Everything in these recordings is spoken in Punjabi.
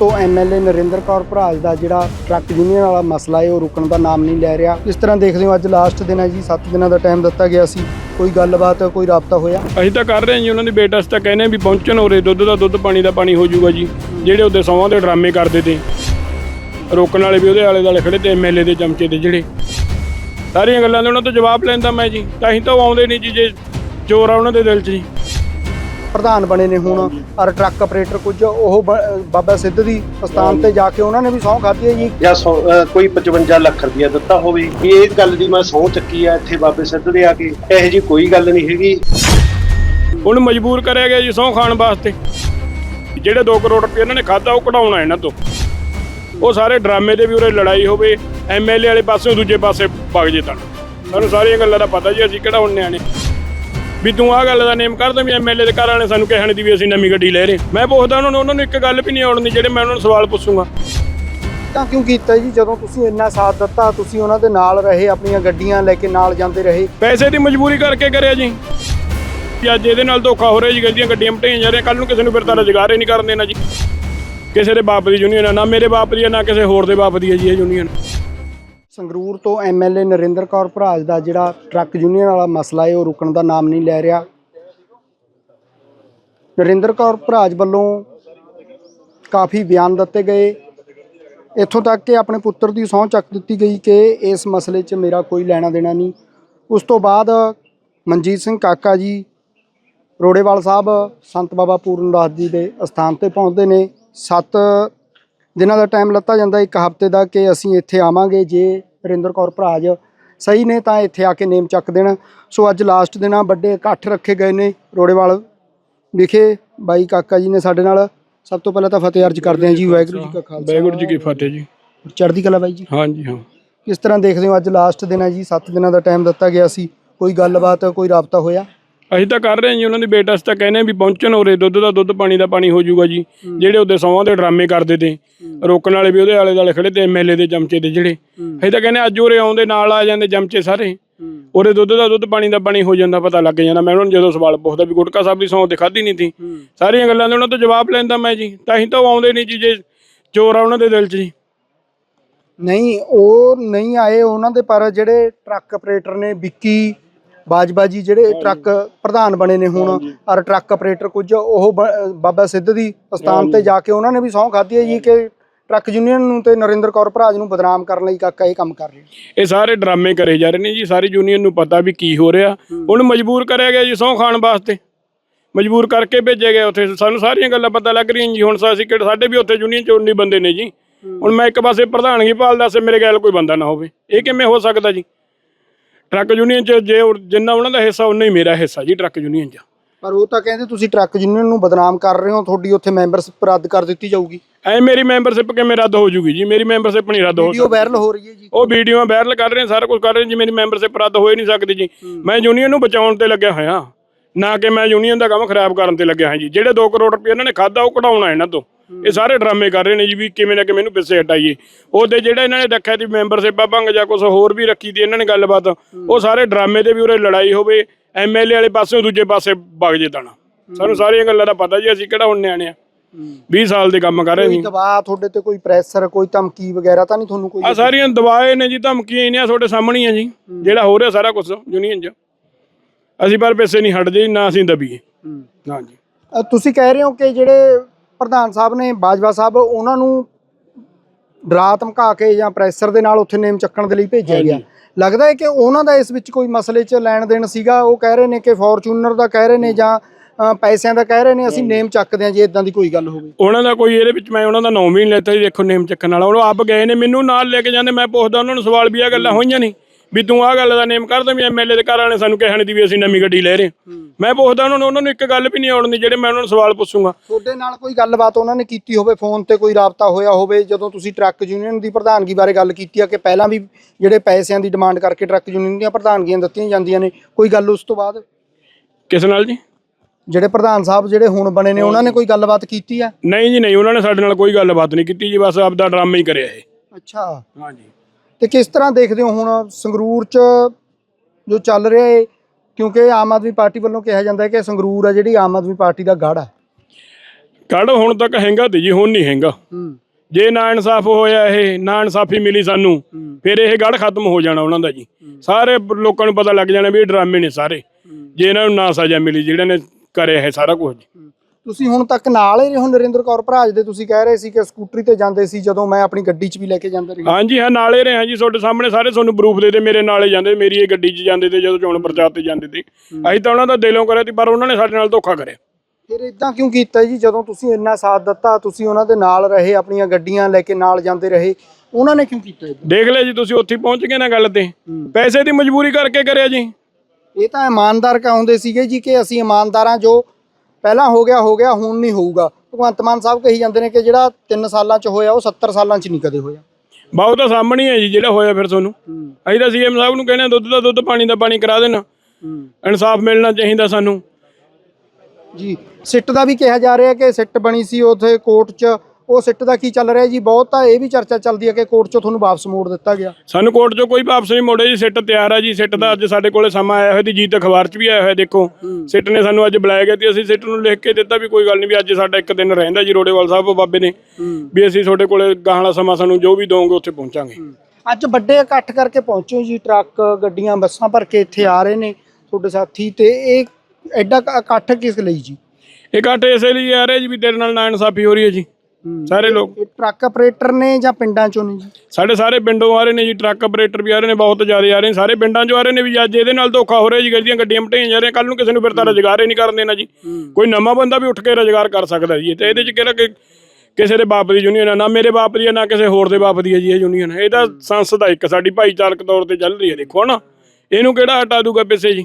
ਤੋਂ ਐਮਐਲਏ ਨਰਿੰਦਰ ਕੌਰ ਭਰਾਜ ਦਾ ਜਿਹੜਾ ਟਰੱਕ ਯੂਨੀਅਨ ਵਾਲਾ ਮਸਲਾ ਹੈ, ਉਹ ਰੁਕਣ ਦਾ ਨਾਮ ਨਹੀਂ ਲੈ ਰਿਹਾ। ਇਸ ਤਰ੍ਹਾਂ ਦੇਖਦੇ ਹੋ ਅੱਜ ਲਾਸਟ ਦਿਨ ਹੈ ਜੀ 7 ਦਿਨਾਂ ਦਾ ਟਾਈਮ ਦਿੱਤਾ ਗਿਆ ਸੀ। ਕੋਈ ਗੱਲਬਾਤ, ਕੋਈ ਰਾਬਤਾ ਹੋਇਆ? ਅਸੀਂ ਤਾਂ ਕਰ ਰਹੇ ਹਾਂ ਜੀ, ਉਹਨਾਂ ਦੀ ਬੇਟਾ ਅਸੀਂ ਤਾਂ ਕਹਿੰਦੇ ਹਾਂ ਵੀ ਪਹੁੰਚਣ ਉਰੇ, ਦੁੱਧ ਦਾ ਦੁੱਧ, ਪਾਣੀ ਦਾ ਪਾਣੀ ਹੋ ਜਾਊਗਾ ਜੀ। ਜਿਹੜੇ ਉਹਦੇ ਸੌਹਾਂ ਦੇ ਡਰਾਮੇ ਕਰਦੇ ਤੇ। ਰੋਕਣ ਵਾਲੇ ਵੀ ਉਹਦੇ ਆਲੇ ਦੁਆਲੇ ਖੜੇ ਤੇ ਐਮਐਲਏ ਦੇ ਚਮਚੇ ਤੇ ਜਿਹੜੇ। ਸਾਰੀਆਂ ਗੱਲਾਂ ਦੇ ਉਹਨਾਂ ਤੋਂ ਜਵਾਬ ਲੈਂਦਾ ਮੈਂ ਜੀ। ਤਾਂ ਅਸੀਂ ਤਾਂ ਉਹ ਆਉਂਦੇ ਨਹੀਂ ਜੀ, ਜੇ ਚੋਰ ਆ ਉਹਨਾਂ ਦੇ ਦਿਲ 'ਚ ਜੀ। ਪ੍ਰਧਾਨ ਬਣੇ ਨੇ ਹੁਣ ਔਰ ਟਰੱਕ ਆਪਰੇਟਰ ਕੁਝ ਉਹ ਬਾਬਾ ਸਿੱਧ ਦੀ ਸਥਾਨ ਤੇ ਜਾ ਕੇ ਉਹਨਾਂ ਨੇ ਵੀ ਸਹੁੰ ਖਾਧੀ ਹੈ ਜੀ? ਜਾਂ ਸੌ- ਕੋਈ 55 ਲੱਖ ਰੁਪਇਆ ਦਿੱਤਾ ਹੋਵੇ। ਇਹ ਗੱਲ ਦੀ ਮੈਂ ਸਹੁੰ ਚੱਕੀ ਆ ਇੱਥੇ ਬਾਬੇ ਸਿੱਧ ਦੇ ਆ ਕੇ ਇਹੋ ਜੀ ਕੋਈ ਗੱਲ ਨਹੀਂ ਹੈਗੀ। ਉਹਨੂੰ ਮਜਬੂਰ ਕਰਿਆ ਗਿਆ ਜੀ ਸਹੁੰ ਖਾਣ ਵਾਸਤੇ। ਜਿਹੜੇ 2 ਕਰੋੜ ਰੁਪਏ ਇਹਨਾਂ ਨੇ ਖਾਦਾ ਉਹ ਕਢਾਉਣਾ ਇਹਨਾਂ ਤੋਂ। ਉਹ ਸਾਰੇ ਡਰਾਮੇ ਦੇ ਵੀ ਉਰੇ ਲੜਾਈ ਹੋਵੇ ਐਮਐਲਏ ਵਾਲੇ ਪਾਸੇ ਦੂਜੇ ਪਾਸੇ ਵਗ ਜੇ ਤਾਂ। ਸਾਨੂੰ ਸਾਰੀਆਂ ਗੱਲਾਂ ਦਾ ਪਤਾ ਜੀ ਅਸੀਂ ਕਿਹੜਾ ਹੁਣ ਨਿਆਣੇ। ਵੀ ਤੂੰ ਆਹ ਗੱਲ ਦਾ ਨੇਮ ਕਰਦਾ ਵੀ ਐਮਐਲਏ ਦੇ ਘਰ ਵਾਲੇ ਸਾਨੂੰ ਕਹਿਣ ਦੀ ਵੀ ਅਸੀਂ ਨਵੀਂ ਗੱਡੀ ਲੈ ਰਹੇ ਮੈਂ ਪੁੱਛਦਾ ਉਹਨਾਂ ਨੂੰ ਉਹਨਾਂ ਨੂੰ ਇੱਕ ਗੱਲ ਵੀ ਨਹੀਂ ਆਉਣ ਦੀ ਜਿਹੜੇ ਮੈਂ ਉਹਨਾਂ ਨੂੰ ਸਵਾਲ ਪੁੱਛੂੰਗਾ। ਤਾਂ ਕਿਉਂ ਕੀਤਾ ਜੀ? ਜਦੋਂ ਤੁਸੀਂ ਇੰਨਾ ਸਾਥ ਦਿੱਤਾ ਤੁਸੀਂ ਉਹਨਾਂ ਦੇ ਨਾਲ ਰਹੇ ਆਪਣੀਆਂ ਗੱਡੀਆਂ ਲੈ ਕੇ ਨਾਲ ਜਾਂਦੇ ਰਹੇ। ਪੈਸੇ ਦੀ ਮਜਬੂਰੀ ਕਰਕੇ ਕਰਿਆ ਜੀ। ਵੀ ਅੱਜ ਇਹਦੇ ਨਾਲ ਧੋਖਾ ਹੋ ਰਿਹਾ ਜੀ ਗੱਡੀਆਂ ਗੱਡੀਆਂ ਮਟਾਈਆਂ ਜਾ ਰਹੀਆਂ ਕੱਲ ਨੂੰ ਕਿਸੇ ਨੂੰ ਫਿਰ ਤਾਂ ਰੁਜ਼ਗਾਰ ਹੀ ਨਹੀਂ ਕਰਨ ਦੇਣਾ ਜੀ। ਕਿਸੇ ਦੇ ਬਾਪ ਦੀ ਯੂਨੀਅਨ ਨਾ ਮੇਰੇ ਬਾਪ ਦੀ ਨਾ ਕਿਸੇ ਹੋਰ ਦੇ ਬਾਪ ਦੀ ਹੈ ਜੀ ਇਹ ਯੂਨੀਅਨ। ਸੰਗਰੂਰ ਤੋਂ ਐਮਐਲਏ ਨਰਿੰਦਰ ਕੌਰ ਭਰਾਜ ਦਾ ਜਿਹੜਾ ਟਰੱਕ ਯੂਨੀਅਨ ਵਾਲਾ ਮਸਲਾ ਹੈ, ਉਹ ਰੁਕਣ ਦਾ ਨਾਮ ਨਹੀਂ ਲੈ ਰਿਹਾ। ਨਰਿੰਦਰ ਕੌਰ ਭਰਾਜ ਵੱਲੋਂ ਕਾਫੀ ਬਿਆਨ ਦਿੱਤੇ ਗਏ। ਇੱਥੋਂ ਤੱਕ ਕਿ ਆਪਣੇ ਪੁੱਤਰ ਦੀ ਸਹੁੰ ਚੱਕ ਦਿੱਤੀ ਗਈ ਕਿ ਇਸ ਮਸਲੇ 'ਚ ਮੇਰਾ ਕੋਈ ਲੈਣਾ ਦੇਣਾ ਨਹੀਂ। ਉਸ ਤੋਂ ਬਾਅਦ ਮਨਜੀਤ ਸਿੰਘ ਕਾਕਾ ਜੀ, ਰੋੜੇਵਾਲ ਸਾਹਿਬ, ਸੰਤ ਬਾਬਾ ਪੂਰਨਦਾਸ ਜੀ ਦੇ ਅਸਥਾਨ ਤੇ ਪਹੁੰਚਦੇ ਨੇ। 7 ਦਿਨਾਂ ਦਾ ਟਾਈਮ ਲੱਤਾ ਜਾਂਦਾ ਇੱਕ ਹਫ਼ਤੇ ਦਾ ਕਿ ਅਸੀਂ ਇੱਥੇ ਆਵਾਂਗੇ ਜੇ ਨਰਿੰਦਰ ਕੌਰ ਭਰਾਜ ਸਹੀ ਨੇ ਤਾਂ ਇੱਥੇ ਆ ਕੇ ਨੇਮ ਚੱਕ ਦੇਣ। ਸੋ ਅੱਜ ਲਾਸਟ ਦਿਨਾਂ ਵੱਡੇ ਇਕੱਠ ਰੱਖੇ ਗਏ ਨੇ ਰੋੜੇਵਾਲ ਵਿਖੇ। ਬਾਈ ਕਾਕਾ ਜੀ ਨੇ ਸਾਡੇ ਨਾਲ। ਸਭ ਤੋਂ ਪਹਿਲਾਂ ਤਾਂ ਫਤਿਹ ਅਰਜ ਕਰਦੇ ਹਾਂ ਜੀ ਵਾਹਿਗੁਰੂ ਜੀ ਕਾ ਖਾਲਸਾ। ਵਾਹਿਗੁਰੂ ਜੀ ਕੀ ਫਤਿਹ ਜੀ। ਚੜ੍ਹਦੀ ਕਲਾ ਬਾਈ ਜੀ। ਹਾਂਜੀ ਹਾਂ। ਕਿਸ ਤਰ੍ਹਾਂ ਦੇਖਦੇ ਹੋ ਅੱਜ ਲਾਸਟ ਦਿਨ ਹੈ ਜੀ? 7 ਦਿਨਾਂ ਦਾ ਟਾਈਮ ਦਿੱਤਾ ਗਿਆ ਸੀ। ਕੋਈ ਗੱਲਬਾਤ ਕੋਈ ਰਾਬਤਾ ਹੋਇਆ? ਅਸੀਂ ਤਾਂ ਕਰ ਰਹੇ ਹਾਂ ਜੀ ਉਹਨਾਂ ਦੀ ਬੇਟਾ ਅਸੀਂ ਤਾਂ ਕਹਿੰਦੇ ਹਾਂ ਵੀ ਪਹੁੰਚਣ ਉਰੇ ਦੁੱਧ ਦਾ ਦੁੱਧ ਪਾਣੀ ਦਾ ਪਾਣੀ ਹੋ ਜਾਊਗਾ ਜੀ। ਜਿਹੜੇ ਉਹਦੇ ਸੌਹਾਂ ਦੇ ਡਰਾਮੇ ਕਰਦੇ ਤੇ ਰੋਕਣ ਵਾਲੇ ਵੀ ਉਹਦੇ ਆਲੇ ਦੁਆਲੇ ਖੜੇ ਤੇ ਐਮਐਲਏ ਦੇ ਚਮਚੇ ਤੇ ਜਿਹੜੇ। ਅਸੀਂ ਤਾਂ ਕਹਿੰਦੇ ਹਾਂ ਅੱਜ ਉਰੇ ਆਉਂਦੇ ਨਾਲ ਆ ਜਾਂਦੇ ਚਮਚੇ ਸਾਰੇ। ਉਰੇ ਦੁੱਧ ਦਾ ਦੁੱਧ ਪਾਣੀ ਦਾ ਪਾਣੀ ਹੋ ਜਾਂਦਾ ਪਤਾ ਲੱਗ ਜਾਂਦਾ। ਮੈਂ ਉਹਨਾਂ ਨੂੰ ਜਦੋਂ ਸਵਾਲ ਪੁੱਛਦਾ ਵੀ ਗੁਟਕਾ ਸਾਹਿਬ ਦੀ ਸੌਂ ਤੇ ਖਾਧੀ ਨਹੀਂ ਸੀ ਸਾਰੀਆਂ ਗੱਲਾਂ ਦੇ ਉਹਨਾਂ ਤੋਂ ਜਵਾਬ ਲੈਂਦਾ ਮੈਂ ਜੀ। ਤਾਂ ਅਸੀਂ ਤਾਂ ਉਹ ਆਉਂਦੇ ਨਹੀਂ ਜੀ ਜੇ ਚੋਰ ਆ ਉਹਨਾਂ ਦੇ ਦਿਲ 'ਚ ਜੀ। ਨਹੀਂ ਉਹ ਨਹੀਂ ਆਏ ਉਹਨਾਂ ਦੇ ਪਰ ਜਿਹੜੇ ਟਰੱਕ ਆਪਰੇਟਰ ਨੇ ਵਿੱਕੀ ਬਾਜਬਾਜੀ ਜਿਹੜੇ ਟਰੱਕ ਪ੍ਰਧਾਨ ਬਣੇ ਨੇ ਹੁਣ ਔਰ ਟਰੱਕ ਆਪਰੇਟਰ ਕੁਝ ਉਹ ਬਾਬਾ ਸਿੱਧ ਦੀ ਸਥਾਨ ਤੇ ਜਾ ਕੇ ਉਹਨਾਂ ਨੇ ਵੀ ਸਹੁੰ ਖਾਧੀ ਹੈ ਜੀ ਕਿ ਟਰੱਕ ਯੂਨੀਅਨ ਨੂੰ ਤੇ ਨਰਿੰਦਰ ਕੌਰ ਭਰਾਜ ਨੂੰ ਬਦਨਾਮ ਕਰਨ ਲਈ ਕਾਕਾ ਇਹ ਕੰਮ ਕਰ ਰਿਹਾ ਇਹ ਸਾਰੇ ਡਰਾਮੇ ਕਰੇ ਜਾ ਰਹੇ ਨੇ ਜੀ ਸਾਰੀ ਯੂਨੀਅਨ ਨੂੰ ਪਤਾ ਵੀ ਕੀ ਹੋ ਰਿਹਾ। ਉਹਨੂੰ ਮਜਬੂਰ ਕਰਿਆ ਗਿਆ ਜੀ ਸਹੁੰ ਖਾਣ ਵਾਸਤੇ। ਮਜਬੂਰ ਕਰਕੇ ਭੇਜਿਆ ਗਿਆ ਉੱਥੇ। ਸਾਨੂੰ ਸਾਰੀਆਂ ਗੱਲਾਂ ਪਤਾ ਲੱਗ ਰਹੀਆਂ ਜੀ। ਹੁਣ ਸਾ- ਅਸੀਂ ਕਿਹੜੇ ਸਾਡੇ ਵੀ ਉੱਥੇ ਯੂਨੀਅਨ ਚ 19 ਬੰਦੇ ਨੇ ਜੀ। ਹੁਣ ਮੈਂ ਇੱਕ ਪਾਸੇ ਪ੍ਰਧਾਨਗੀ ਭਾਲਦਾ ਸੇ ਮੇਰੇ ਗੈਲ ਕੋਈ ਬੰਦਾ ਨਾ ਹੋਵੇ। ਇਹ ਕਿਵੇਂ ਹੋ ਸਕਦਾ ਜੀ? ਟਰੱਕ ਯੂਨੀਅਨ ਚ ਜੇ ਉਹ- ਜਿੰਨਾ ਉਹਨਾਂ ਦਾ ਹਿੱਸਾ ਉਨਾ ਹੀ ਮੇਰਾ ਹਿੱਸਾ ਜੀ ਟਰੱਕ ਯੂਨੀਅਨ ਚ। ਪਰ ਉਹ ਤਾਂ ਕਹਿੰਦੇ ਤੁਸੀਂ ਟਰੱਕ ਯੂਨੀਅਨ ਨੂੰ ਬਦਨਾਮ ਕਰ ਰਹੇ ਹੋ ਤੁਹਾਡੀ ਉੱਥੇ ਮੈਂਬਰਸ਼ਿਪ ਰੱਦ ਕਰ ਦਿੱਤੀ ਜਾਊਗੀ। ਐ ਮੇਰੀ ਮੈਂਬਰਸ਼ਿਪ ਕਿਵੇਂ ਰੱਦ ਹੋ ਜੂਗੀ ਜੀ? ਮੇਰੀ ਮੈਂਬਰਸ਼ਿਪ ਨਹੀਂ ਰੱਦ ਹੋ ਵੀਡੀਓ ਵਾਇਰਲ ਹੋ ਰਹੀ ਹੈ ਜੀ। ਉਹ ਵੀਡੀਓ ਵਾਇਰਲ ਕਰ ਰਹੇ ਨੇ ਸਾਰਾ ਕੁਝ ਕਰ ਰਹੇ ਨੇ ਜੀ ਮੇਰੀ ਮੈਂਬਰਸ਼ਿਪ ਰੱਦ ਹੋ ਹੀ ਨਹੀਂ ਸਕਦੀ ਜੀ। ਮੈਂ ਯੂਨੀਅਨ ਨੂੰ ਬਚਾਉਣ ਤੇ ਲੱਗਿਆ ਹੋਇਆ। ਨਾ ਕਿ ਮੈਂ ਯੂਨੀਅਨ ਦਾ ਕੰਮ ਖਰਾਬ ਕਰਨ ਤੇ ਲੱਗਿਆ ਹਾਂ ਜੀ। ਜਿਹੜੇ 2 ਕਰੋੜ ਰੁਪਏ ਇਹਨਾਂ ਨੇ ਖਾਦਾ ਉਹ ਕਢਾਉਣਾ ਇਹਨਾਂ ਤੋਂ। ਇਹ ਸਾਰੇ ਡਰਾਮੇ ਕਰ ਰਹੇ ਨੇ ਜੀ ਵੀ ਕਿਵੇਂ ਨਾ ਕਿਵੇਂ ਇਹਨੂੰ ਪਿੱਛੇ ਹਟਾਈਏ। ਉਹਦੇ ਜਿਹੜਾ ਇਹਨਾਂ ਨੇ ਰੱਖਿਆ ਦੀ ਮੈਂਬਰਸ਼ਿਪ ਭੰਗ ਜਾਂ ਕੁਝ ਹੋਰ ਵੀ ਰੱਖੀ ਦੀ ਇਹਨਾਂ ਨੇ ਗੱਲਬਾਤ ਉਹ ਸਾਰੇ ਡਰਾਮੇ ਦੇ ਵੀ ਉਰੇ ਲੜਾਈ ਹੋਵੇ ਐਮਐਲਏ ਵਾਲੇ ਪਾਸੇ ਦੂਜੇ ਪਾਸੇ ਵਗ ਜੇ ਤਾਣਾ। ਸਾਨੂੰ ਸਾਰੀਆਂ ਗੱਲਾਂ ਦਾ ਪਤਾ ਜੀ ਅਸੀਂ ਕਿਹੜਾ ਹੁਣ ਨਿਆਣੇ ਆ। 20 ਸਾਲ ਦੇ ਕੰਮ ਕਰ ਰਹੇ ਸੀ। ਦਬਾਅ ਤੁਹਾਡੇ ਤੇ ਕੋਈ ਪ੍ਰੈਸ਼ਰ ਕੋਈ ਧਮਕੀ ਵਗੈਰਾ ਤਾਂ ਨਹੀਂ ਤੁਹਾਨੂੰ ਕੋਈ ਆ ਸਾਰੀਆਂ ਦਵਾਏ ਨੇ ਜੀ ਧਮਕੀਆਂ ਹੀ ਨੇ ਤੁਹਾਡੇ ਸਾਹਮਣੇ ਆ ਜੀ। ਜਿਹੜਾ ਹੋ ਰਿਹਾ ਸਾਰਾ ਕੁਝ ਯੂਨੀਅਨ 'ਚ। ਅਸੀਂ ਪਰ ਪੈਸੇ ਨਹੀਂ ਹਟਦੇ ਨਾ ਅਸੀਂ ਦਬੀਏ। ਹੂੰ। ਹਾਂਜੀ। ਤੁਸੀਂ ਕਹਿ ਰਹੇ ਹੋ ਕਿ ਜਿਹੜੇ ਪ੍ਰਧਾਨ ਸਾਹਿਬ ਨੇ ਬਾਜਵਾ ਸਾਹਿਬ ਉਹਨਾਂ ਨੂੰ ਡਰਾ ਧਮਕਾ ਕੇ ਜਾਂ ਪ੍ਰੈਸ਼ਰ ਦੇ ਨਾਲ ਉੱਥੇ ਨੇਮ ਚੱਕਣ ਦੇ ਲਈ ਭੇਜਿਆ ਗਿਆ। ਲੱਗਦਾ ਹੈ ਕਿ ਉਹਨਾਂ ਦਾ ਇਸ ਵਿੱਚ ਕੋਈ ਮਸਲੇ 'ਚ ਲੈਣ ਦੇਣ ਸੀਗਾ। ਉਹ ਕਹਿ ਰਹੇ ਨੇ ਕਿ ਫੋਰਚੂਨਰ ਦਾ ਕਹਿ ਰਹੇ ਨੇ ਜਾਂ ਪੈਸਿਆਂ ਦਾ ਕਹਿ ਰਹੇ ਨੇ ਅਸੀਂ ਨੇਮ ਚੱਕਦੇ ਹਾਂ ਜੇ ਇਦਾਂ ਦੀ ਕੋਈ ਗੱਲ ਹੋਵੇ। ਉਹਨਾਂ ਦਾ ਕੋਈ ਇਹਦੇ ਵਿੱਚ ਮੈਂ ਉਹਨਾਂ ਦਾ ਨਾਮ ਵੀ ਨਹੀਂ ਲੈਤਾ ਜੀ ਦੇਖੋ ਨੇਮ ਚੱਕਣ ਵਾਲਾ। ਉਹ ਆਪ ਗਏ ਨੇ ਮੈਨੂੰ ਨਾਲ ਲੈ ਕੇ ਜਾਂਦੇ ਮੈਂ ਪੁੱਛਦਾ ਉਹਨਾਂ ਨੂੰ ਸਵਾਲ ਵੀ ਆ ਗੱਲਾਂ ਹੋਈਆਂ ਨਹੀਂ। ਵੀ ਤੂੰ ਆਹ ਗੱਲ ਦਾ ਨੇਮ ਕਰਦਾ ਵੀ ਐਮਐਲਏ ਦੇ ਘਰ ਵਾਲੇ ਸਾਨੂੰ ਕਹਿਣ ਦੀ ਵੀ ਅਸੀਂ ਨਵੀਂ ਗੱਡੀ ਲੈ ਰਹੇ ਮੈਂ ਪੁੱਛਦਾ ਉਹਨਾਂ ਨੂੰ ਉਹਨਾਂ ਨੂੰ ਇੱਕ ਗੱਲ ਵੀ ਨਹੀਂ ਆਉਣ ਦੀ ਜਿਹੜੇ ਮੈਂ ਉਹਨਾਂ ਨੂੰ ਸਵਾਲ ਪੁੱਛੂੰਗਾ। ਤੁਹਾਡੇ ਨਾਲ ਕੋਈ ਗੱਲਬਾਤ ਉਹਨਾਂ ਨੇ ਕੀਤੀ ਹੋਵੇ ਫੋਨ ਤੇ ਕੋਈ ਰਾਬਤਾ ਹੋਇਆ ਹੋਵੇ ਜਦੋਂ ਤੁਸੀਂ ਟਰੱਕ ਯੂਨੀਅਨ ਦੀ ਪ੍ਰਧਾਨਗੀ ਬਾਰੇ ਗੱਲ ਕੀਤੀ ਆ ਕਿ ਪਹਿਲਾਂ ਵੀ ਜਿਹੜੇ ਪੈਸਿਆਂ ਦੀ ਡਿਮਾਂਡ ਕਰਕੇ ਟਰੱਕ ਯੂਨੀਅਨ ਦੀਆਂ ਪ੍ਰਧਾਨਗੀਆਂ ਦਿੱਤੀਆਂ ਜਾਂਦੀਆਂ ਨੇ ਕੋਈ ਗੱਲ ਉਸ ਤੋਂ ਬਾਅਦ? ਕਿਸ ਨਾਲ ਜੀ? ਜਿਹੜੇ ਪ੍ਰਧਾਨ ਸਾਹਿਬ ਜਿਹੜੇ ਹੁਣ ਬਣੇ ਨੇ ਉਹਨਾਂ ਨੇ ਕੋਈ ਗੱਲਬਾਤ ਕੀਤੀ ਆ? ਨਹੀਂ ਜੀ ਨਹੀਂ ਉਹਨਾਂ ਨੇ ਸਾਡੇ ਨਾਲ ਕੋਈ ਗੱਲਬਾਤ ਨਹੀਂ ਕੀਤੀ ਜੀ ਬਸ ਆਪਦਾ ਡਰਾਮਾ ਹੀ ਕਰਿਆ ਇਹ। ਅੱਛਾ। ਹਾਂਜੀ। ਤੇ ਕਿਸ ਤਰ੍ਹਾਂ ਦੇਖਦੇ ਹੋ ਹੁਣ ਸੰਗਰੂਰ ਚ ਜੋ ਚੱਲ ਰਿਹਾ ਹੈ ਕਿਉਂਕਿ ਆਮ ਆਦਮੀ ਪਾਰਟੀ ਵੱਲੋਂ ਕਿਹਾ ਜਾਂਦਾ ਹੈ ਕਿ ਸੰਗਰੂਰ ਆ ਜਿਹੜੀ ਆਮ ਆਦਮੀ ਪਾਰਟੀ ਦਾ ਗੜ ਹੈ ਕੱਢ ਹੁਣ ਤੱਕ ਹੈਂਗਾ ਤੇ ਜੀ ਹੁਣ ਨਹੀਂ ਹੈਂਗਾ। ਹੂੰ। ਜੇ ਨਾ ਇਨਸਾਫ ਹੋਇਆ ਇਹ ਨਾ ਇਨਸਾਫੀ ਮਿਲੀ ਸਾਨੂੰ ਫਿਰ ਇਹ ਗੜ ਖਤਮ ਹੋ ਜਾਣਾ ਉਹਨਾਂ ਦਾ ਜੀ। ਸਾਰੇ ਲੋਕਾਂ ਨੂੰ ਪਤਾ ਲੱਗ ਜਾਣਾ ਵੀ ਇਹ ਡਰਾਮੇ ਨੇ ਸਾਰੇ। ਜੇ ਇਹਨਾਂ ਨੂੰ ਨਾ ਸਜ਼ਾ ਮਿਲੀ ਜਿਹੜਾ ਨੇ ਕਰਿਆ ਇਹ ਸਾਰਾ ਕੁਝ ਤੁਸੀਂ ਹੁਣ ਤੱਕ ਨਾਲ ਹੀ ਰਹੇ ਹੋ ਨਰਿੰਦਰ ਕੌਰ ਭਰਾਜ ਦੇ ਤੁਸੀਂ ਕਹਿ ਰਹੇ ਸੀ ਕਿ ਸਕੂਟਰੀ ਤੇ ਜਾਂਦੇ ਸੀ ਜਦੋਂ ਮੈਂ ਆਪਣੀ ਗੱਡੀ 'ਚ ਵੀ ਲੈ ਕੇ ਜਾਂਦਾ ਰਿਹਾ ਹਾਂਜੀ ਹਾਂ ਨਾਲੇ ਰਹੇ ਹਾਂ ਜੀ ਤੁਹਾਡੇ ਸਾਹਮਣੇ ਸਾਰੇ ਤੁਹਾਨੂੰ ਪ੍ਰੂਫ ਦੇ ਦੇ ਮੇਰੇ ਨਾਲੇ ਜਾਂਦੇ ਮੇਰੀ ਇਹ ਗੱਡੀ 'ਚ ਜਾਂਦੇ ਤੇ ਜਦੋਂ ਚੋਣ ਪ੍ਰਚਾਰ ਤੇ ਜਾਂਦੇ ਤੇ। ਅਸੀਂ ਤਾਂ ਉਹਨਾਂ ਦਾ ਦਿਲੋਂ ਕਰਿਆ ਸੀ ਪਰ ਉਹਨਾਂ ਨੇ ਸਾਡੇ ਨਾਲ ਧੋਖਾ ਕਰਿਆ। ਫਿਰ ਇਦਾਂ ਕਿਉਂ ਕੀਤਾ ਜੀ ਜਦੋਂ ਤੁਸੀਂ ਇੰਨਾ ਸਾਥ ਦਿੱਤਾ ਤੁਸੀਂ ਉਹਨਾਂ ਦੇ ਨਾਲ ਰਹੇ ਆਪਣੀਆਂ ਗੱਡੀਆਂ ਲੈ ਕੇ ਨਾਲ ਜਾਂਦੇ ਰਹੇ ਉਹਨਾਂ ਨੇ ਕਿਉਂ ਕੀਤਾ ਇਦਾਂ ਦੇਖ ਲਿਆ ਜੀ ਤੁਸੀਂ ਉੱਥੇ ਪਹੁੰਚ ਗਏ ਨਾ ਗੱਲ ਤੇ। ਪੈਸੇ ਦੀ ਮਜਬੂਰੀ ਕਰਕੇ ਕਰਿਆ ਜੀ। ਇਹ ਤਾਂ ਇਮਾਨਦਾਰ ਕਹਾਉਂਦੇ ਸੀਗੇ ਜੀ ਕਿ ਅਸੀਂ ਇਮਾਨਦਾਰਾਂ ਜੋ ਪਹਿਲਾਂ ਹੋ ਗਿਆ ਹੋ ਗਿਆ ਹੁਣ ਨਹੀਂ ਹੋਊਗਾ। ਭਗਵੰਤ ਮਾਨ ਸਾਹਿਬ ਕਹੀ ਜਾਂਦੇ ਨੇ ਕਿ ਜਿਹੜਾ 3 ਸਾਲਾਂ 'ਚ ਹੋਇਆ ਉਹ 70 ਸਾਲਾਂ 'ਚ ਨਹੀਂ ਕਦੇ ਹੋਇਆ। ਬਹੁਤ ਤਾਂ ਸਾਹਮਣੇ ਹੀ ਜੀ ਜਿਹੜਾ ਹੋਇਆ ਫਿਰ ਤੁਹਾਨੂੰ। ਅਸੀਂ ਤਾਂ ਸੀਐਮ ਸਾਹਿਬ ਨੂੰ ਕਹਿੰਦੇ ਦੁੱਧ ਦਾ ਦੁੱਧ ਪਾਣੀ ਦਾ ਪਾਣੀ ਕਰਾ ਦੇਣਾ। ਇਨਸਾਫ ਮਿਲਣਾ ਚਾਹੀਦਾ ਸਾਨੂੰ। ਜੀ ਸਿੱਟ ਦਾ ਵੀ ਕਿਹਾ ਜਾ ਰਿਹਾ ਕਿ ਸਿੱਟ ਬਣੀ ਸੀ ਉਥੇ ਕੋਰਟ 'ਚ ਉਹ ਸਿੱਟ ਦਾ ਕੀ ਚੱਲ ਰਿਹਾ ਜੀ? ਬਹੁਤ ਤਾਂ ਇਹ ਵੀ ਚਰਚਾ ਚੱਲਦੀ ਹੈ ਕਿ ਕੋਰਟ 'ਚੋਂ ਤੁਹਾਨੂੰ ਵਾਪਸ ਮੋੜ ਦਿੱਤਾ ਗਿਆ। ਸਾਨੂੰ ਕੋਰਟ 'ਚੋਂ ਕੋਈ ਵਾਪਸ ਨਹੀਂ ਮੋੜਿਆ ਜੀ ਸਿੱਟ ਤਿਆਰ ਆ ਜੀ ਸਿੱਟ ਦਾ ਅੱਜ ਸਾਡੇ ਕੋਲੇ ਸਮਾਂ ਆਇਆ ਹੋਇਆ ਤੇ ਜੀਤ ਅਖਬਾਰ 'ਚ ਵੀ ਆਇਆ ਹੋਇਆ ਦੇਖੋ। ਸਿੱਟ ਨੇ ਸਾਨੂੰ ਅੱਜ ਬੁਲਾਇਆ ਗਿਆ ਤੇ ਅਸੀਂ ਸਿੱਟ ਨੂੰ ਲਿਖ ਕੇ ਦਿੱਤਾ ਵੀ ਕੋਈ ਗੱਲ ਨਹੀਂ ਵੀ ਅੱਜ ਸਾਡਾ ਇੱਕ ਦਿਨ ਰਹਿੰਦਾ ਜੀ ਰੋੜੇਵਾਲ ਸਾਹਿਬ ਬਾਬੇ ਨੇ। ਵੀ ਅਸੀਂ ਤੁਹਾਡੇ ਕੋਲੇ ਗਾਹਾਂ ਵਾਲਾ ਸਮਾਂ ਸਾਨੂੰ ਜੋ ਵੀ ਦੋਗੇ ਉੱਥੇ ਪਹੁੰਚਾਂਗੇ। ਅੱਜ ਵੱਡੇ ਇਕੱਠ ਕਰਕੇ ਪਹੁੰਚੋ ਜੀ ਟਰੱਕ ਗੱਡੀਆਂ ਬੱਸਾਂ ਭਰ ਕੇ ਇੱਥੇ ਆ ਰਹੇ ਨੇ ਤੁਹਾਡੇ ਸਾਥੀ ਤੇ ਇਹ ਐਡਾ ਇਕੱਠ ਕਿਸ ਲਈ ਜੀ? ਘੱਟ ਇਸੇ ਲਈ ਆ ਰਿਹਾ ਜੀ ਵੀ ਤੇਰੇ ਨਾਲ ਨਾ ਇਨਸਾਫੀ ਹੋ ਰਹੀ ਹੈ ਜੀ। ਸਾਰੇ ਲੋਕ ਇਹ ਟਰੱਕ ਆਪਰੇਟਰ ਨੇ ਜਾਂ ਪਿੰਡਾਂ ਚੋਂ ਨੇ ਜੀ? ਸਾਡੇ ਸਾਰੇ ਪਿੰਡੋਂ ਆ ਰਹੇ ਨੇ ਜੀ ਟਰੱਕ ਆਪਰੇਟਰ ਵੀ ਆ ਰਹੇ ਨੇ ਬਹੁਤ ਜ਼ਿਆਦਾ ਆ ਰਹੇ ਨੇ। ਸਾਰੇ ਪਿੰਡਾਂ 'ਚੋਂ ਆ ਰਹੇ ਨੇ ਵੀ ਅੱਜ ਇਹਦੇ ਨਾਲ ਧੋਖਾ ਹੋ ਰਿਹਾ ਜੀ ਗੱਡੀਆਂ ਗੱਡੀਆਂ ਮਟਾਈਆਂ ਜਾ ਰਹੀਆਂ ਕੱਲ ਨੂੰ ਕਿਸੇ ਨੂੰ ਫਿਰ ਤਾਂ ਰੁਜ਼ਗਾਰ ਹੀ ਨਹੀਂ ਕਰਨ ਦੇਣਾ ਜੀ। ਕੋਈ ਨਵਾਂ ਬੰਦਾ ਵੀ ਉੱਠ ਕੇ ਰੁਜ਼ਗਾਰ ਕਰ ਸਕਦਾ ਜੀ ਤੇ ਇਹਦੇ 'ਚ ਕਿਹੜਾ ਕਿ ਕਿਸੇ ਦੇ ਬਾਪ ਦੀ ਯੂਨੀਅਨ ਆ ਨਾ ਮੇਰੇ ਬਾਪ ਦੀ ਆ ਨਾ ਕਿਸੇ ਹੋਰ ਦੇ ਬਾਪ ਦੀ ਹੈ ਜੀ ਇਹ ਯੂਨੀਅਨ। ਇਹ ਤਾਂ ਸੰਸਦ ਆ ਇੱਕ ਸਾਡੀ ਭਾਈਚਾਰਕ ਤੌਰ ਤੇ ਚੱਲ ਰਹੀ ਹੈ ਦੇਖੋ ਨਾ ਇਹਨੂੰ ਕਿਹੜਾ ਹਟਾ ਦੂਗਾ ਪਿੱਛੇ ਜੀ?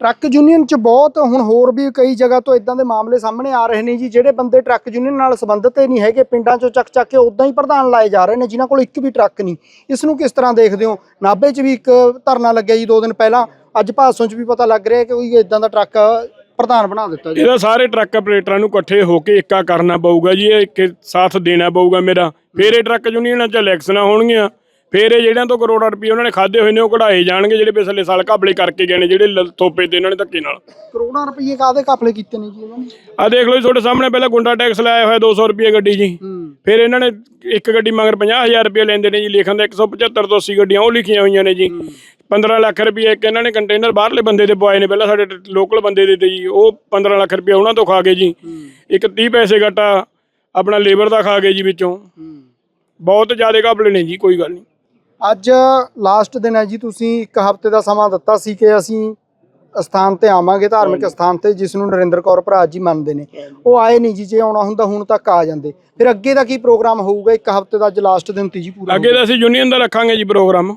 ਟਰੱਕ ਯੂਨੀਅਨ ਚ ਬਹੁਤ, ਹੁਣ ਹੋਰ ਵੀ ਕਈ ਜਗ੍ਹਾ ਤੋਂ ਇਦਾਂ ਦੇ ਮਾਮਲੇ ਸਾਹਮਣੇ ਆ ਰਹੇ ਨੇ ਜੀ, ਜਿਹੜੇ ਬੰਦੇ ਟਰੱਕ ਯੂਨੀਅਨ ਨਾਲ ਸੰਬੰਧਿਤ ਹੀ ਨਹੀਂ ਹੈਗੇ, ਪਿੰਡਾਂ ਚੋਂ ਚੱਕ ਚੱਕ ਕੇ ਉਦਾਂ ਹੀ ਪ੍ਰਧਾਨ ਲਾਏ ਜਾ ਰਹੇ ਨੇ, ਜਿਨ੍ਹਾਂ ਕੋਲ ਇੱਕ ਵੀ ਟਰੱਕ ਨਹੀਂ। ਇਸ ਨੂੰ ਕਿਸ ਤਰ੍ਹਾਂ ਦੇਖਦੇ ਹੋ? ਨਾਭੇ 'ਚ ਵੀ ਇੱਕ ਧਰਨਾ ਲੱਗਿਆ ਜੀ ਦੋ ਦਿਨ ਪਹਿਲਾਂ, ਅੱਜ ਭਾਸੋਂ 'ਚ ਵੀ ਪਤਾ ਲੱਗ ਰਿਹਾ ਕਿ ਕੋਈ ਇਦਾਂ ਦਾ ਟਰੱਕ ਪ੍ਰਧਾਨ ਬਣਾ ਦਿੱਤਾ ਜੀ। ਇਹਦਾ ਸਾਰੇ ਟਰੱਕ ਆਪਰੇਟਰਾਂ ਨੂੰ ਇਕੱਠੇ ਹੋ ਕੇ ਇੱਕਾ ਕਰਨਾ ਪਊਗਾ ਜੀ, ਇਹ ਇੱਕ ਸਾਥ ਦੇਣਾ ਪਊਗਾ ਮੇਰਾ, ਫਿਰ ਇਹ ਟਰੱਕ ਯੂਨੀਅਨਾਂ 'ਚ ਇਲੈਕਸ਼ਨਾਂ ਹੋਣਗੀਆਂ। ਫਿਰ ਇਹ ਜਿਹੜਿਆਂ ਤੋਂ ਕਰੋੜਾਂ ਰੁਪਏ ਉਹਨਾਂ ਨੇ ਖਾਦੇ ਹੋਏ ਨੇ ਉਹ ਕਢਾਏ ਜਾਣਗੇ ਜਿਹੜੇ ਪਿਛਲੇ ਸਾਲ ਘਪਲੇ ਕਰਕੇ ਗਏ ਨੇ ਜਿਹੜੇ ਲ- ਥੋਪੇ ਤੇ ਇਹਨਾਂ ਨੇ ਧੱਕੇ ਨਾਲ। ਕਰੋੜਾਂ ਰੁਪਏ ਕਾਦੇ ਕਾਫਲੇ ਕੀਤੇ ਨੇ ਜੀ ਇਹਨਾਂ ਨੇ? ਆ ਦੇਖ ਲਓ ਜੀ ਤੁਹਾਡੇ ਸਾਹਮਣੇ ਪਹਿਲਾਂ ਗੁੰਡਾ ਟੈਕਸ ਲਾਇਆ ਹੋਇਆ 200 ਰੁਪਏ ਗੱਡੀ ਜੀ। ਹੂੰ। ਫਿਰ ਇਹਨਾਂ ਨੇ ਇੱਕ ਗੱਡੀ ਮਗਰ 50000 ਰੁਪਏ ਲੈਂਦੇ ਨੇ ਜੀ ਲਿਖਣ ਦਾ 175 ਤੋਂ 80 ਗੱਡੀਆਂ ਉਹ ਲਿਖੀਆਂ ਹੋਈਆਂ ਨੇ ਜੀ। 15 ਲੱਖ ਰੁਪਏ ਇੱਕ ਇਹਨਾਂ ਨੇ ਕੰਟੇਨਰ ਬਾਹਰਲੇ ਬੰਦੇ ਦੇ ਪਵਾਏ ਨੇ ਪਹਿਲਾਂ ਸਾਡੇ ਲੋਕਲ ਬੰਦੇ ਦੇ ਤੇ ਜੀ ਉਹ 15 ਲੱਖ ਰੁਪਏ ਉਹਨਾਂ ਤੋਂ ਖਾ ਗਏ ਜੀ। ਇੱਕ 30 ਪੈਸੇ ਘਟਾ ਆਪਣਾ ਲੇਬਰ ਦਾ ਖਾ ਗਏ ਜੀ ਵਿੱਚੋਂ। ਬਹੁਤ ਜ਼ਿਆਦਾ ਘਪਲੇ ਨੇ ਜੀ ਕੋਈ ਗੱਲ ਨਹੀਂ। ਅੱਜ ਲਾਸਟ ਦਿਨ ਹੈ ਜੀ ਤੁਸੀਂ ਇੱਕ ਹਫ਼ਤੇ ਦਾ ਸਮਾਂ ਦਿੱਤਾ ਸੀ ਕਿ ਅਸੀਂ ਸਥਾਨ ਤੇ ਆਵਾਂਗੇ ਧਾਰਮਿਕ ਸਥਾਨ ਤੇ ਜਿਸ ਨੂੰ ਨਰਿੰਦਰ ਕੌਰ ਭਰਾ ਜੀ ਮੰਨਦੇ ਨੇ। ਉਹ ਆਏ ਨਹੀਂ ਜੀ ਜੇ ਆਉਣਾ ਹੁੰਦਾ ਹੁਣ ਤੱਕ ਆ ਜਾਂਦੇ। ਫਿਰ ਅੱਗੇ ਦਾ ਕੀ ਪ੍ਰੋਗਰਾਮ ਹੋਊਗਾ? ਇੱਕ ਹਫ਼ਤੇ ਦਾ ਅੱਜ ਲਾਸਟ ਦਿਨ ਤੀ ਜੀ ਪੂਰਾ ਅੱਗੇ ਤਾਂ ਅਸੀਂ ਯੂਨੀਅਨ ਦਾ ਰੱਖਾਂਗੇ ਜੀ ਪ੍ਰੋਗਰਾਮ।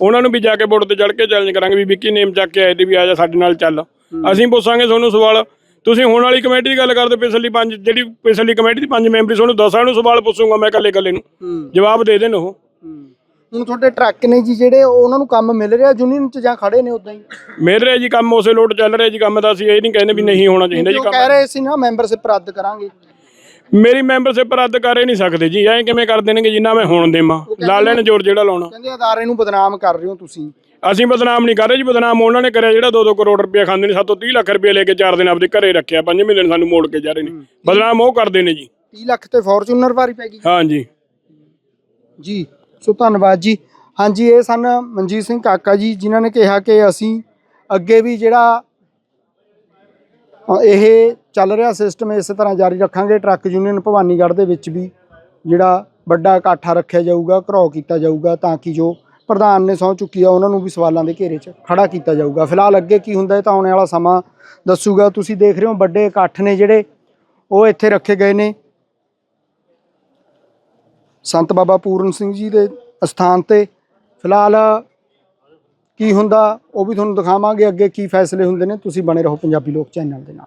ਉਹਨਾਂ ਨੂੰ ਵੀ ਜਾ ਕੇ ਬੋਰਡ ਤੇ ਚੜ ਕੇ ਚੈਲੰਜ ਕਰਾਂਗੇ ਵੀ ਵਿੱਕੀ ਨੇਮ ਚੱਕ ਕੇ ਆਏ ਤੇ ਵੀ ਆ ਜਾ ਸਾਡੇ ਨਾਲ ਚੱਲ। ਅਸੀਂ ਪੁੱਛਾਂਗੇ ਤੁਹਾਨੂੰ ਸਵਾਲ। ਤੁਸੀਂ ਹੁਣ ਵਾਲੀ ਕਮੇਟੀ ਦੀ ਗੱਲ ਕਰਦੇ ਪਿਛਲੀ ਪੰਜ ਜਿਹੜੀ ਪਿਛਲੀ ਕਮੇਟੀ ਦੀ ਪੰਜ ਮੈਂਬਰੀ ਤੁਹਾਨੂੰ ਦਸਾਂ ਨੂੰ ਸਵਾਲ ਪੁੱਛੂੰਗਾ ਮੈਂ ਇਕੱਲੇ ਇਕੱਲੇ ਨੂੰ ਜਵਾਬ ਦੇ ਦੇਣ ਉਹ। ਹੁਣ ਤੁਹਾਡੇ ਟਰੱਕ ਨੇ ਜੀ ਜਿਹੜੇ ਉਹ ਉਹਨਾਂ ਨੂੰ ਕੰਮ ਮਿਲ ਰਿਹਾ ਯੂਨੀਅਨ ਚ ਜਾਂ ਖੜੇ ਨੇ ਉਦਾਂ ਹੀ? ਮਿਲ ਰਿਹਾ ਜੀ ਕੰਮ ਉਸੇ ਲੋਟ ਚੱਲ ਰਿਹਾ ਜੀ ਕੰਮ ਦਾ ਅਸੀਂ ਇਹ ਨਹੀਂ ਕਹਿੰਦੇ ਵੀ ਨਹੀਂ ਹੋਣਾ ਚਾਹੀਦਾ ਜੀ ਉਹ ਕੰਮ। ਕਹਿ ਰਹੇ ਸੀ ਨਾ ਮੈਂਬਰਸ਼ਿਪ ਰੱਦ ਕਰਾਂਗੇ। ਮੇਰੀ ਮੈਂਬਰਸ਼ਿਪ ਰੱਦ ਕਰ ਹੀ ਨਹੀਂ ਸਕਦੇ ਜੀ ਐਂ ਕਿਵੇਂ ਕਰ ਦੇਣਗੇ ਜਿੰਨਾ ਮੈਂ ਹੁਣ ਦੇਵਾਂ ਲਾ ਲੈਣ ਜੋਰ ਜਿਹੜਾ ਲਾਉਣਾ। ਕਹਿੰਦੇ ਅਦਾਰੇ ਨੂੰ ਬਦਨਾਮ ਕਰ ਰਹੇ ਹੋ ਤੁਸੀਂ। ਅਸੀਂ ਬਦਨਾਮ ਨਹੀਂ ਕਰ ਰਹੇ ਜੀ ਬਦਨਾਮ ਉਹਨਾਂ ਨੇ ਕਰਿਆ ਜਿਹੜਾ 2-2 ਕਰੋੜ ਰੁਪਏ ਖਾਂਦੇ ਨੇ ਸਾਤੋਂ 30 ਲੱਖ ਰੁਪਏ ਲੈ ਕੇ 4 ਦਿਨ ਆਪਦੇ ਘਰੇ ਰੱਖਿਆ 5 ਦਿਨ ਸਾਨੂੰ ਮੋੜ ਕੇ ਜਾ ਰਹੇ ਨੇ। ਬਦਨਾਮ ਉਹ ਕਰਦੇ ਨੇ ਜੀ। 30 ਲੱਖ ਤੇ ਫੋਰਚੂਨਰ ਵਾਰੀ ਪੈ ਗਈ। ਹਾਂਜੀ। ਜੀ। ਸੋ ਧੰਨਵਾਦ ਜੀ। ਹਾਂਜੀ, ਇਹ ਸਨ ਮਨਜੀਤ ਸਿੰਘ ਕਾਕਾ ਜੀ, ਜਿਨ੍ਹਾਂ ਨੇ ਕਿਹਾ ਕਿ ਅਸੀਂ ਅੱਗੇ ਵੀ ਜਿਹੜਾ ਇਹ ਚੱਲ ਰਿਹਾ ਸਿਸਟਮ ਇਸੇ ਤਰ੍ਹਾਂ ਜਾਰੀ ਰੱਖਾਂਗੇ। ਟਰੱਕ ਯੂਨੀਅਨ ਭਵਾਨੀਗੜ੍ਹ ਦੇ ਵਿੱਚ ਵੀ ਜਿਹੜਾ ਵੱਡਾ ਇਕੱਠਾ ਰੱਖਿਆ ਜਾਊਗਾ, ਘਰੋ ਕੀਤਾ ਜਾਊਗਾ, ਤਾਂ ਕਿ ਜੋ ਪ੍ਰਧਾਨ ਨੇ ਸਹੁੰ ਚੁੱਕੀ ਆ, ਉਹਨਾਂ ਨੂੰ ਵੀ ਸਵਾਲਾਂ ਦੇ ਘੇਰੇ 'ਚ ਖੜਾ ਕੀਤਾ ਜਾਊਗਾ। ਫਿਲਹਾਲ ਅੱਗੇ ਕੀ ਹੁੰਦਾ ਇਹ ਤਾਂ ਆਉਣ ਵਾਲਾ ਸਮਾਂ ਦੱਸੂਗਾ। ਤੁਸੀਂ ਦੇਖ ਰਹੇ ਹੋ ਵੱਡੇ ਇਕੱਠ ਨੇ ਜਿਹੜੇ, ਉਹ ਇੱਥੇ ਰੱਖੇ ਗਏ ਨੇ। ਸੰਤ ਬਾਬਾ ਪੂਰਨ ਸਿੰਘ ਜੀ ਦੇ ਅਸਥਾਨ ਤੇ। ਫਿਲਹਾਲ ਕੀ ਹੁੰਦਾ ਉਹ ਵੀ ਤੁਹਾਨੂੰ ਦਿਖਾਵਾਂਗੇ ਅੱਗੇ ਕੀ ਫੈਸਲੇ ਹੁੰਦੇ ਨੇ। ਤੁਸੀਂ ਬਣੇ ਰਹੋ ਪੰਜਾਬੀ ਲੋਕ ਚੈਨਲ ਦੇ ਨਾਲ।